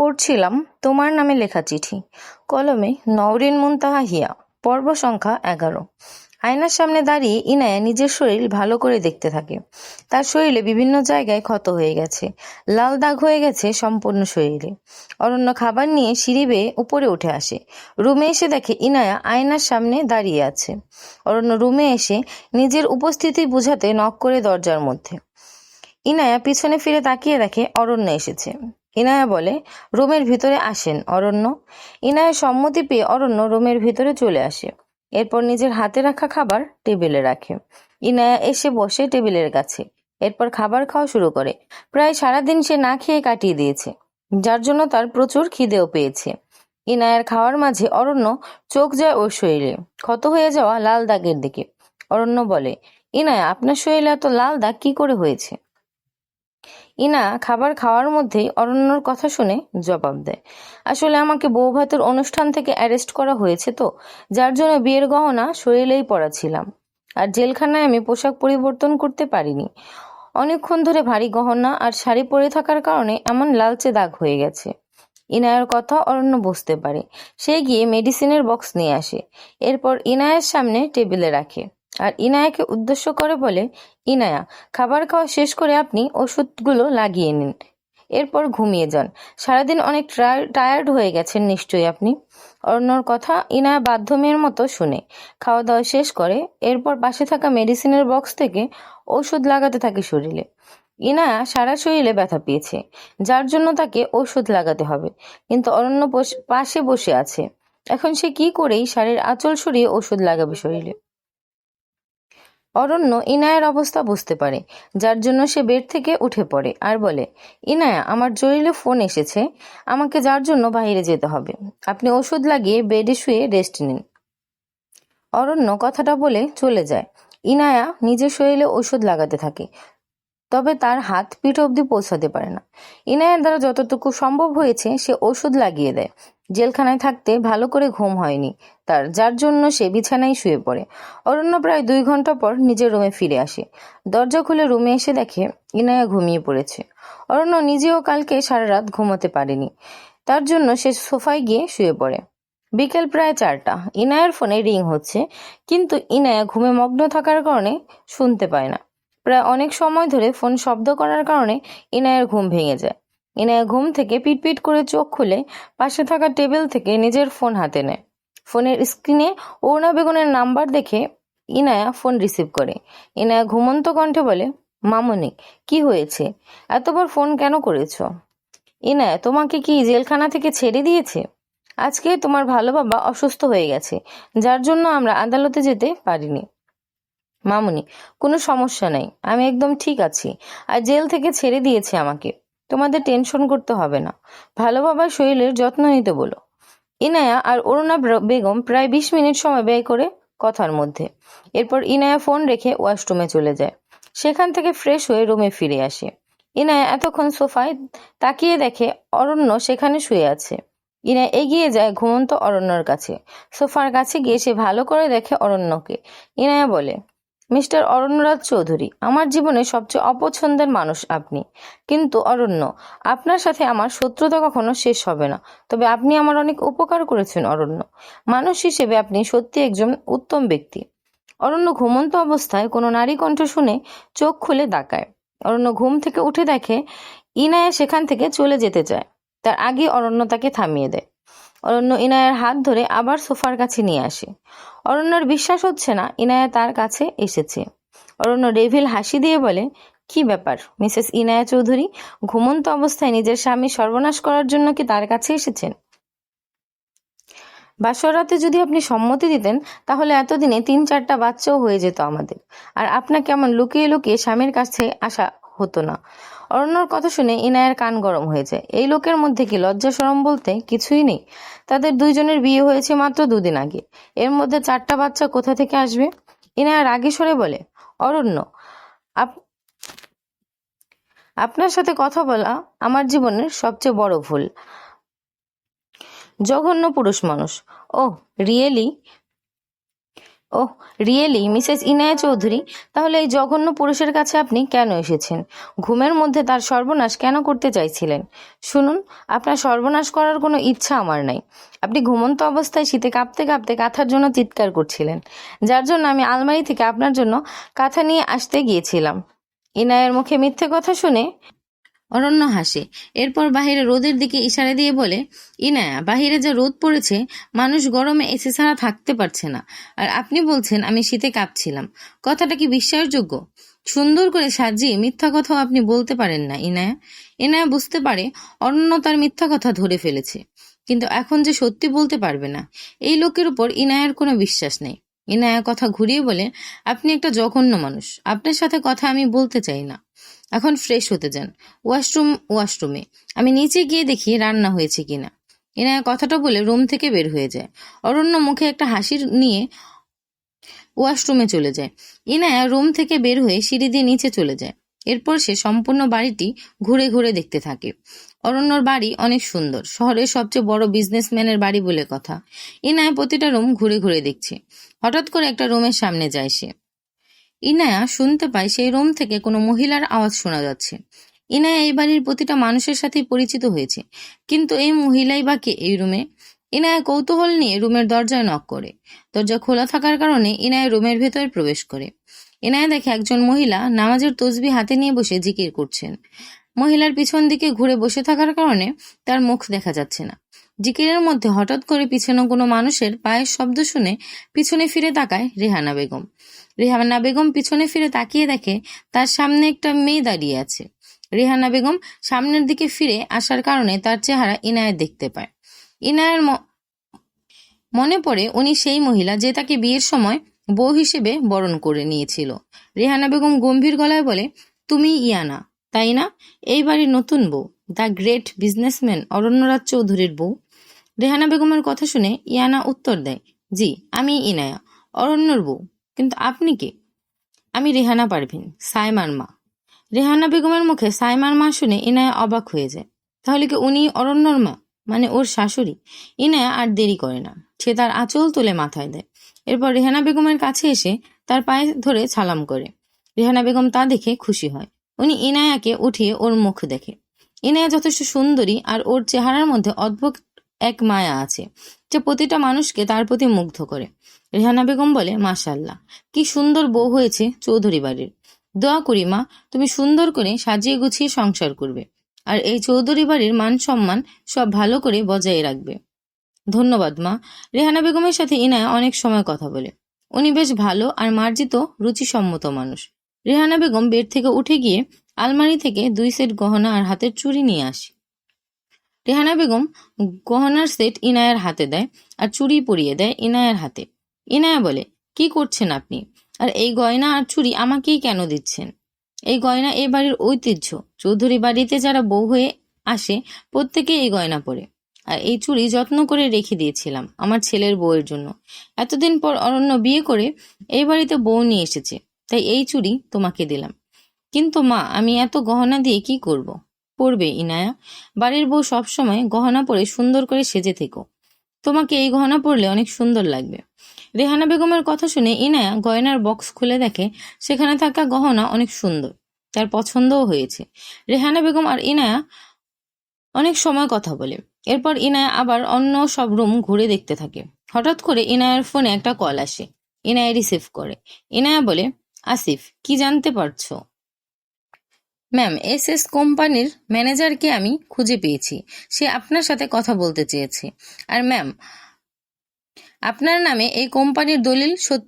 পড়ছিলাম, তোমার নামে লেখা চিঠি। কলমে নওরিন মুনতাহা হিয়া, পর্ব সংখ্যা এগারো। আয়নার সামনে দাঁড়িয়ে ইনায়া নিজের শরীর ভালো করে দেখতে থাকে। তার শরীরে বিভিন্ন জায়গায় ক্ষত হয়ে গেছে, লাল দাগ হয়ে গেছে সম্পূর্ণ শরীরে। অরণ্য খাবার নিয়ে সিঁড়ি বেয়ে উপরে উঠে আসে। রুমে এসে দেখে ইনায়া আয়নার সামনে দাঁড়িয়ে আছে। অরণ্য রুমে এসে নিজের উপস্থিতি বুঝাতে নক করে দরজার মধ্যে। ইনায়া পিছনে ফিরে তাকিয়ে দেখে অরণ্য এসেছে। ইনায়া বলে, রুমের ভিতরে আসেন, অরণ্য। ইনায়া সম্মতি পেয়ে অরণ্য রুমের ভিতরে চলে আসে। এরপর নিজের হাতে রাখা খাবার টেবিলে রাখে। ইনায়া এসে বসে টেবিলের কাছে। এরপর খাবার খাওয়া শুরু করে। প্রায় সারাদিন সে না খেয়ে কাটিয়ে দিয়েছে, যার জন্য তার প্রচুর খিদেও পেয়েছে। ইনায়ার খাওয়ার মাঝে অরণ্য চোখ যায় ওর শরীরে। ক্ষত হয়ে যাওয়া লাল দাগের দিকে। অরণ্য বলে, ইনায়া, আপনার শরীরে এত লাল দাগ কি করে হয়েছে? ইনা খাবার খাওয়ার মধ্যেই অরণ্যর কথা শুনে জবাব দেয়। আসলে আমাকে বউ ভাতের অনুষ্ঠান থেকে অ্যারেস্ট করা হয়েছে তো, যার জন্য বিয়ের গহনা শরীরেই পরা ছিলাম। আর জেলখানায় আমি পোশাক পরিবর্তন করতে পারিনি। অনেকক্ষণ ধরে ভারী গহনা আর শাড়ি পরে থাকার কারণে এমন লালচে দাগ হয়ে গেছে। ইনায়ার কথা অরণ্য বুঝতে পারে। সে গিয়ে মেডিসিনের বক্স নিয়ে আসে। এরপর ইনায়ের সামনে টেবিলে রাখে। আর ইনায়াকে উদ্দেশ্য করে বলে, ইনায়া, খাবার খাওয়া শেষ করে আপনি ওষুধগুলো লাগিয়ে নিন। এরপর ঘুমিয়ে যান। সারাদিন অনেক টায়ার্ড হয়ে গেছেন নিশ্চয়ই আপনি? অরণ্যর কথা ইনায়া বাধ্য মেয়ের মতো শুনে। খাওয়া দাওয়া শেষ করে, এরপর পাশে থাকা মেডিসিনের বক্স থেকে ওষুধ লাগাতে থাকে শরীরে। ইনায়া সারা শরীরে ব্যথা পেয়েছে, যার জন্য তাকে ওষুধ লাগাতে হবে। কিন্তু অরণ্য পাশে বসে আছে। এখন সে কি করেই শাড়ির আঁচল সরিয়ে ওষুধ লাগাবে শরীরে? অরণ্য ইনায়ার অবস্থা বুঝতে পারে, যার জন্য সে বেড থেকে উঠে পড়ে আর বলে, ইনায়া, আমার জরুরি ফোন এসেছে, আমাকে যার জন্য বাইরে যেতে হবে। আপনি ওষুধ লাগিয়ে বেডে শুয়ে রেস্ট নিন। অরণ্য কথাটা বলে চলে যায়। ইনায়া নিজের শরীরে ওষুধ লাগাতে থাকে। তবে তার হাত পিঠ অবধি পৌঁছাতে পারে না। ইনায়ার দ্বারা যতটুকু সম্ভব হয়েছে সে ওষুধ লাগিয়ে দেয়। জেলখানায় থাকতে ভালো করে ঘুম হয়নি। তার, যার জন্য সে বিছানায় শুয়ে পড়ে। অরণ্য প্রায় দুই ঘণ্টা পর নিজের রুমে ফিরে আসে। দরজা খুলে রুমে এসে দেখে ইনায়া ঘুমিয়ে পড়েছে। অরণ্য নিজেও কালকে সারা রাত ঘুমোতে পারেনি। তার জন্য সে সোফায় গিয়ে শুয়ে পড়ে। বিকেল প্রায় চারটা। ইনায়ার ফোনে রিং হচ্ছে, কিন্তু ইনায়া ঘুমে মগ্ন থাকার কারণে শুনতে পায় না। প্রায় অনেক সময় ধরে ফোন শব্দ করার কারণে ইনায়ের ঘুম ভেঙে যায়। ইনায়া ঘুম থেকে পিটপিট করে চোখ খুলে পাশে থাকা টেবিল থেকে নিজের ফোন হাতে নেয়। ফোনের স্ক্রিনে অরুণা বেগুনের নাম্বার দেখে ইনায়া ফোন রিসিভ করে। ইনায়া ঘুমন্ত কণ্ঠে বলে, মামনি, কি হয়েছে? এতবার ফোন কেন করেছ? ইনায়া, তোমাকে কি জেলখানা থেকে ছেড়ে দিয়েছে? আজকে তোমার ভালো বাবা অসুস্থ হয়ে গেছে, যার জন্য আমরা আদালতে যেতে পারিনি। মামুনি, কোনো সমস্যা নেই, আমি একদম ঠিক আছি। আর জেল থেকে ছেড়ে দিয়েছে আমাকে। তোমাদের টেনশন করতে হবে না। ভালো বাবার শরীরের যত্ন নিতে বলো। ইনায়া আর অরুণা বেগম প্রায় বিশ মিনিট সময় ব্যয় করে কথার মধ্যে। এরপর ইনায়া ফোন রেখে ওয়াশরুমে চলে যায়। সেখান থেকে ফ্রেশ হয়ে রুমে ফিরে আসে। ইনায়া এতক্ষণ সোফায় তাকিয়ে দেখে অরণ্য সেখানে শুয়ে আছে। ইনায়া এগিয়ে যায় ঘুমন্ত অরণ্যর কাছে। সোফার কাছে গিয়ে সে ভালো করে দেখে অরণ্যকে। ইনায়া বলে মিস্টার অরণ্যরাজ চৌধুরী, আমার জীবনে সবচেয়ে অপছন্দের মানুষ আপনি। কিন্তু অরণ্য, আপনার সাথে আমার শত্রুতা কখনো শেষ হবে না। তবে আপনি আমার অনেক উপকার করেছেন অরণ্য। মানুষ হিসেবে আপনি সত্যি একজন উত্তম ব্যক্তি। অরণ্য ঘুমন্ত অবস্থায় কোনো নারী কণ্ঠ শুনে চোখ খুলে দাকায় অরণ্য ঘুম থেকে উঠে দেখে, ইনায়া সেখান থেকে চলে যেতে চায়। তার আগে অরণ্য তাকে থামিয়ে দেয়। অরণ্য ইনায়ের হাত ধরে আবার সোফার কাছে নিয়ে আসে। অরণ্যর বিশ্বাস হচ্ছে না, ইনায়া তার কাছে এসেছে। অরণ্য রেভিল হাসি দিয়ে বলে, কি ব্যাপার, মিসেস ইনায়া চৌধুরী? ঘুমন্ত অবস্থায় নিজের স্বামী সর্বনাশ করার জন্য কি তার কাছে এসেছেন? বাসরাতে যদি আপনি সম্মতি দিতেন, তাহলে এতদিনে তিন চারটা বাচ্চাও হয়ে যেত আমাদের। আর আপনাকে এমন লুকিয়ে লুকিয়ে স্বামীর কাছে আসা হতো না। অরণ্যর কথা শুনে ইনায়ের কান গরম হয়ে যায় এই লোকের মধ্যে কি লজ্জা সরম বলতে কিছুই নেই? তাদের দুইজনের বিয়ে হয়েছে মাত্র দুদিন আগে। এর মধ্যে চারটা বাচ্চা কোথা থেকে আসবে? ইনায়া রাগে সরে বলে, অরণ্য, আপ আপনার সাথে কথা বলা আমার জীবনের সবচেয়ে বড় ভুল। জঘন্য পুরুষ মানুষ। ও really? Oh, really, Mrs Inaya Chowdhury, তাহলে এই জঘন্য পুরুষের কাছে আপনি কেন এসেছেন? ঘুমের মধ্যে তার সর্বনাশ কেন করতে চাইছিলেন? শুনুন, আপনার সর্বনাশ করার কোনো ইচ্ছা আমার নাই। আপনি ঘুমন্ত অবস্থায় শীতে কাঁপতে কাঁপতে কাঁথার জন্য চিৎকার করছিলেন, যার জন্য আমি আলমারি থেকে আপনার জন্য কাঁথা নিয়ে আসতে গিয়েছিলাম। ইনায়ের মুখে মিথ্যে কথা শুনে অরণ্য হাসে। এরপর বাহিরে রোদের দিকে ইশারা দিয়ে বলে, ইনায়া, বাহিরে যা রোদ পড়েছে, মানুষ গরমে এসি ছাড়া থাকতে পারছে না। আর আপনি বলছেন আমি শীতে কাঁপছিলাম। কথাটা কি বিশ্বাসযোগ্য? সুন্দর করে সাজিয়ে মিথ্যা কথাও আপনি বলতে পারেন না, ইনায়া। ইনায়া বুঝতে পারে অরণ্য তার মিথ্যা কথা ধরে ফেলেছে। কিন্তু এখন যে সত্যি বলতে পারবে না, এই লোকের উপর ইনায়ার কোনো বিশ্বাস নেই। ইনায়া কথা ঘুরিয়ে বলে, আপনি একটা জঘন্য মানুষ। আপনার সাথে কথা আমি বলতে চাই না। এখন ফ্রেশ হতে যান। ওয়াশরুম ওয়াশরুমে আমি নিচে গিয়ে দেখি রান্না হয়েছে কিনা। ইনায়া কথাটা বলে রুম থেকে বের হয়ে যায়। অরণ্য মুখে একটা হাসির নিয়ে ওয়াশরুমে চলে যায়। ইনায়া রুম থেকে বের হয়ে সিঁড়ি দিয়ে নিচে চলে যায়। এরপর সে সম্পূর্ণ বাড়িটি ঘুরে ঘুরে দেখতে থাকে। অরণ্যর বাড়ি অনেক সুন্দর। শহরের সবচেয়ে বড় বিজনেসম্যানের বাড়ি বলে কথা। ইনায়া প্রতিটা রুম ঘুরে ঘুরে দেখছে। হঠাৎ করে একটা রুমের সামনে যায় সে। ইনায়া শুনতে পায় সেই রুম থেকে কোনো মহিলার আওয়াজ শোনা যাচ্ছে। ইনায়া এই বাড়ির প্রতিটা মানুষের সাথেই পরিচিত হয়েছে। কিন্তু এই মহিলাই বা কে এই রুমে? ইনায়া কৌতূহল নিয়ে রুমের দরজায় নক করে। দরজা খোলা থাকার কারণে ইনায়া রুমের ভেতরে প্রবেশ করে। ইনায়া দেখে একজন মহিলা নামাজের তসবি হাতে নিয়ে বসে জিকির করছেন। মহিলার পিছন দিকে ঘুরে বসে থাকার কারণে তার মুখ দেখা যাচ্ছে না। জিকিরের মধ্যে হঠাৎ করে পিছনে কোনো মানুষের পায়ের শব্দ শুনে পিছনে ফিরে তাকায় রেহানা বেগম। রেহানা বেগম পিছনে ফিরে তাকিয়ে দেখে তার সামনে একটা মেয়ে দাঁড়িয়ে আছে। রেহানা বেগম সামনের দিকে ফিরে আসার কারণে তার চেহারা ইনায়ের দেখতে পায়। ইনায়ের মনে পড়ে উনি সেই মহিলা যে তাকে বিয়ের সময় বউ হিসেবে বরণ করে নিয়েছিল। রেহানা বেগম গম্ভীর গলায় বলে, তুমি ইয়ানা, তাই না? এই বাড়ির নতুন বউ, দ্য গ্রেট বিজনেসম্যান অরণ্যরাজ চৌধুরীর বউ। রেহানা বেগমের কথা শুনে ইয়ানা উত্তর দেয়, জি, আমি ইনায়া, অরণ্যর বউ। কিন্তু আপনি কে? আমি রেহানা পারভিন, সাইমার মা। রেহানা বেগমের মুখে সাইমার মা শুনে ইনায়া অবাক হয়ে যায়। তাহলে কি উনি অরণ্যর মা? মানে ওর শাশুড়ি? ইনায়া আর দেরি করে না। সে তার আঁচল তুলে মাথায় দেয়। এরপর রেহানা বেগমের কাছে এসে তার পায়ে ধরে সালাম করে। রেহানা বেগম তা দেখে খুশি হয়। উনি ইনায়াকে উঠিয়ে ওর মুখ দেখে। ইনায়া যথেষ্ট সুন্দরী আর ওর চেহারার মধ্যে অদ্ভুত এক মায়া আছে। যা প্রতিটা মানুষকে তার প্রতি মুগ্ধ করে। রেহানা বেগম বলে মাশাল্লাহ কি সুন্দর বউ হয়েছে চৌধুরী বাড়ির। দোয়া করি মা, তুমি সুন্দর করে সাজিয়ে গুছিয়ে সংসার করবে। আর এই চৌধুরী বাড়ির মান সম্মান সব ভালো করে বজায় রাখবে। ধন্যবাদ মা। রেহানা বেগমের সাথে ইনায়া অনেক সময় কথা বলে। উনি বেশ ভালো আর মার্জিত, রুচিসম্মত মানুষ। রেহানা বেগম বেড থেকে উঠে গিয়ে আলমারি থেকে দুই সেট গহনা আর হাতের চুড়ি নিয়ে আসে। রেহানা বেগম গহনার সেট ইনায়ার হাতে দেয় আর চুড়ি পরিয়ে দেয় ইনায়ার হাতে। ইনায়া বলে, কি করছেন আপনি? আর এই গয়না আর চুড়ি আমাকেই কেন দিচ্ছেন? এই গয়না এ বাড়ির ঐতিহ্য। চৌধুরী বাড়িতে যারা বউ হয়ে আসে প্রত্যেকে এই গয়না পরে। আর এই চুড়ি যত্ন করে রেখে দিয়েছিলাম আমার ছেলের বউয়ের জন্য। এতদিন পর অরণ্য বিয়ে করে এই বাড়িতে বউ নিয়ে এসেছে, তাই এই চুড়ি তোমাকে দিলাম। কিন্তু মা, আমি এত গহনা দিয়ে কি করব? পরবে ইনায়া। বাড়ির বউ সবসময় গহনা পরে সুন্দর করে সেজে থেকো। তোমাকে এই গহনা পরলে অনেক সুন্দর লাগবে। রেহানা বেগমের কথা শুনে ইনায়া গয়নার বক্স খুলে দেখে সেখানে থাকা গহনা অনেক সুন্দর, তার পছন্দও হয়েছে। রেহানা বেগম আর ইনায়া অনেক সময় কথা বলে। এরপর ইনায়া আবার অন্য সব রুম ঘুরে দেখতে থাকে। হঠাৎ করে ইনায়ার ফোনে একটা কল আসে। ইনায়া রিসিভ করে। ইনায়া বলে, আসিফ, কি জানতে পারছ? ম্যাম এস এস কোম্পানির ম্যানেজারকে আমি খুঁজে পেয়েছি। সে আপনার সাথে কথা বলতে চেয়েছে। আর ম্যাম আপনার নামে এই কোম্পানির দলিল সত্য